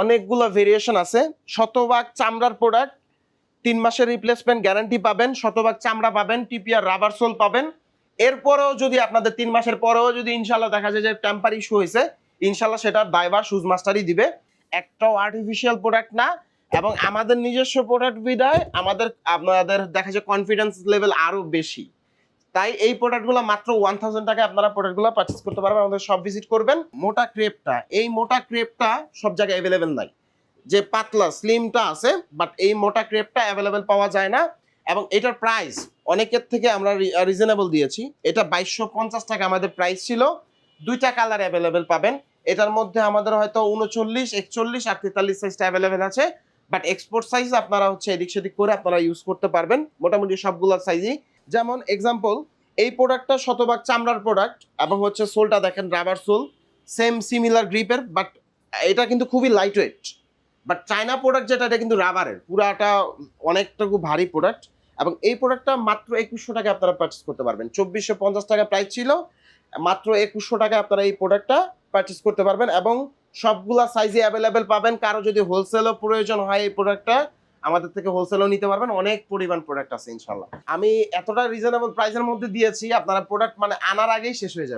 অনেকগুলো ভেরিয়েশন আছে। শতভাগ চামড়ার প্রোডাক্ট তিন মাসের রিপ্লেসমেন্ট গ্যারান্টি পাবেন, শতভাগ চামড়া পাবেন টিপিআর রাবার সোল পাবেন। এরপরেও যদি আপনাদের তিন মাসের পরেও যদি ইনশাল্লাহ দেখা যায় যে টেম্পার ইস্যু হয়েছে ইনশাল্লাহ সেটার দায়ভার সুজ মাস্টারই দিবে। একটাও আর্টিফিশিয়াল প্রোডাক্ট না এবং আমাদের নিজস্ব প্রোডাক্ট বিদায় আমাদের, আপনাদের দেখা যায় কনফিডেন্স লেভেল আরও বেশি। তাই এই প্রোডাক্টগুলো মাত্র ওয়ান থাউজেন্ড টাকায় আপনারা প্রোডাক্টগুলো পারচেস করতে পারবেন, আমাদের সব ভিজিট করবেন। মোটা ক্রেপটা এই মোটা ক্রেপটা সব জায়গায় অ্যাভেলেবেল নাই। যে পাতলা স্লিমটা আছে বাট এই মোটা ক্রেপটা অ্যাভেলেবেল পাওয়া যায় না। এবং এটার প্রাইস অনেকের থেকে আমরা রিজনেবল দিয়েছি। এটা বাইশশো পঞ্চাশ টাকা আমাদের প্রাইস ছিল। দুইটা কালার অ্যাভেলেবেল পাবেন। এটার মধ্যে আমাদের হয়তো উনচল্লিশ একচল্লিশ আর তেতাল্লিশ সাইজটা অ্যাভেলেবেল আছে। বাট এক্সপোর্ট সাইজ আপনারা হচ্ছে এদিক সেদিক করে আপনারা ইউজ করতে পারবেন। মোটামুটি সবগুলোর সাইজই যেমন এক্সাম্পল এই প্রোডাক্টটা শতভাগ চামড়ার প্রোডাক্ট এবং হচ্ছে সোলটা দেখেন রাবার সোল সেম সিমিলার গ্রিপের বাট এটা কিন্তু খুবই light weight but China product যেটা, এটা কিন্তু রাবারের পুরাটা অনেকটা খুব ভারী প্রোডাক্ট এবং এই প্রোডাক্টটা মাত্র একুশশো টাকা আপনারা পারচেস করতে পারবেন। চব্বিশশো পঞ্চাশ টাকা প্রাইস ছিল, মাত্র একুশশো টাকা আপনারা এই প্রোডাক্টটা পারচেস করতে পারবেন এবং সবগুলা সাইজে অ্যাভেলেবেল পাবেন। কারও যদি হোলসেলও প্রয়োজন হয় এই প্রোডাক্টটা আমাদের থেকে হোলসেলও নিতে পারবেন, অনেক পরিমাণ প্রোডাক্ট আছে ইনশাল্লাহ আমি এতটা রিজনেবল প্রাইসের মধ্যে দিয়েছি, আপনারা প্রোডাক্ট মানে আনার আগেই শেষ হয়ে যাবে।